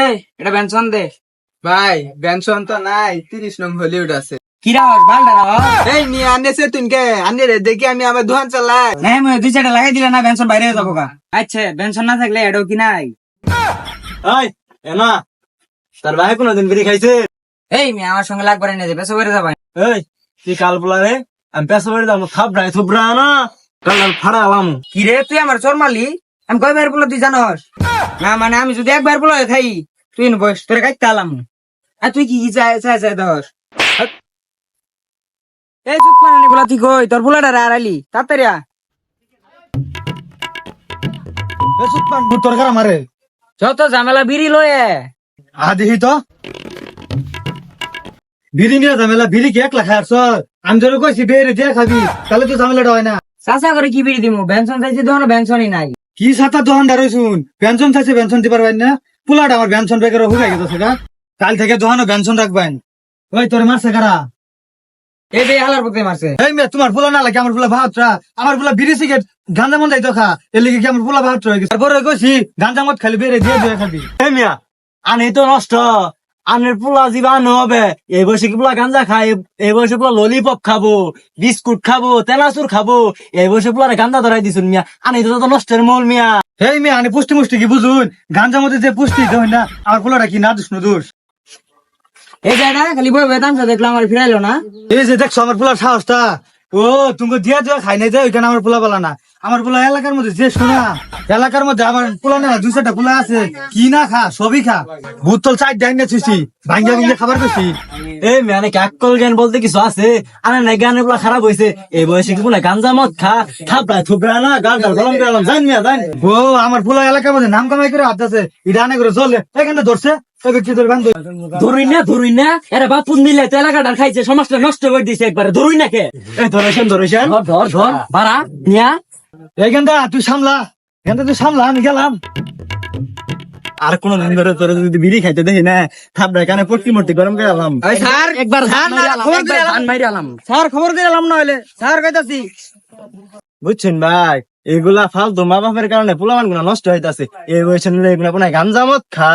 এই এটা বেনসন দে। ভাই বেনসন তো নাই তিরিশ নং হলিউড আছে। কিরা হস বালডা হস এই নিয়ে আনেছে তুনকে আনে রে দেখি আমি দোকান চালাই। নাই মই দুই চারটা লাগাই দিলে না বেনসন বাইরে যাব গা। আচ্ছা বেনসন না থাকলে এটাও কি নাই? এই এনা তার ভাই কোনদিন বিড়ি খাইছে? এই মেয়ে আমার সঙ্গে লাগবার এনে যে বেসো করে যাবা। এই তুই কাল বলা রে আমি পেশা থাপড়াই থুবড়া না কাল কাল ফাড়া আলাম। কি রে তুই আমার চোর মারলি? আমি কয়বার বলে তুই জানস? না মানে আমি যদি একবার বলে খাই তুই বয়স তোরে কাটতে আলাম। আর তুই কি চাই চাই চাই দস? এই চুপ করে বলা তুই কই? তোর বুলাটা রে আড়াইলি তাড়াতাড়ি আ। তোর কারা মারে? যত ঝামেলা বিড়ি লয়ে আ দেখি তো। বিড়ি নিয়ে ঝামেলা বিড়ি কি একলা খায় আমি তোর কইছি বেরে দিয়ে খাবি তাহলে তো ঝামেলাটা হয় না। চাষা করে কি বিড়ি দিমু? বেনসন চাইছি তখন বেনসনই নাই। কি সাতা দোকান দাঁড়াই শুন? পেনশন চাইছে পেনশন দিবার পারেন না? পুলাটা আমার পেনশন বেকার হুগাই গেছে সেটা কাল থেকে দোকানও পেনশন রাখবেন ওই তোর মারছে কারা? এই বে হালার পথে মারছে। এই মেয়ে তোমার ফুলা না লাগে আমার ফুলা ভাতরা আমার ফুলা বিড়ি সিগারেট গাঞ্জা মন যাইতো খা। এর লিগে কি আমার ফুলা ভাত রয়ে গেছে? তারপরে কইছি গাঞ্জা মত খালি বেড়ে দিয়ে দিয়ে খাবি। এই মিয়া আনে তো নষ্ট। আনের পোলা জীবান হবে। এই বয়সে কি পোলা গাঞ্জা খাই এই বয়সে পোলা ললিপপ খাব বিস্কুট খাব তেনাচুর খাব। এই বয়সে পোলা গাঞ্জা ধরাই দিছুন মিয়া। আনে তো তো নষ্টের মূল মিয়া। এই মিয়া আনে পুষ্টি মুষ্টি কি বুঝুন? গাঞ্জা মধ্যে যে পুষ্টি দেয় না আমার পোলাটা কি না দুষ দোষ? এই জায়গা খালি বই বেতামসা দেখলাম আমার ফিরাইলো না। এই যে দেখছ আমার পোলার সাহসটা? ও তুমি দিয়া দিয়া খাই নাই ওইখানে আমার পোলা বলা না। আমার পোলা এলাকার মধ্যে যে শোনা এলাকার মধ্যে আমার পোলা না দুই চারটা পোলা আছে কি না খা সবই খা। বুতল চাই ডাইন না ছুইছি ভাঙ্গা ভাঙ্গা খাবার করছি এই মানে কাকল জ্ঞান বলতে কিছু আছে? আরে না জ্ঞানের পোলা খারাপ হয়েছে এই বয়সে কি পোলা গাঞ্জা মদ খা? থাপড়া থুপড়া না গাল গাল গলম গেলাম জান মিয়া জান ও আমার পোলা এলাকার মধ্যে নাম কামাই করে হাঁটতেছে এটা আনে করে চলে এখানে ধরছে। ধরুই না ধরুই না। এরা বাপুন দিলে তো এলাকাটা খাইছে সমাজটা নষ্ট করে দিছে একবারে ধরুই না কে? এই ধরেছেন ধরেছেন। ধর ধর ধর বাড়া নিয়া। এইখানটা তুই সামলা। এখানটা তুই সামলা আমি গেলাম। আর কোন দিন ধরে তোর যদি বিড়ি খাইতে দেখি না থাপড়া কানে পট্টি মট্টি গরম করে গেলাম স্যার একবার খবর দিয়ে আলাম। স্যার খবর দিয়ে এলাম না হলে স্যার কইতাছি। বুঝছেন ভাই এগুলা ফালতু মা বাপের কারণে পোলামানগুলা নষ্ট হইতাছে। এই বয়সে এগুলা কোন গাঞ্জামত খা।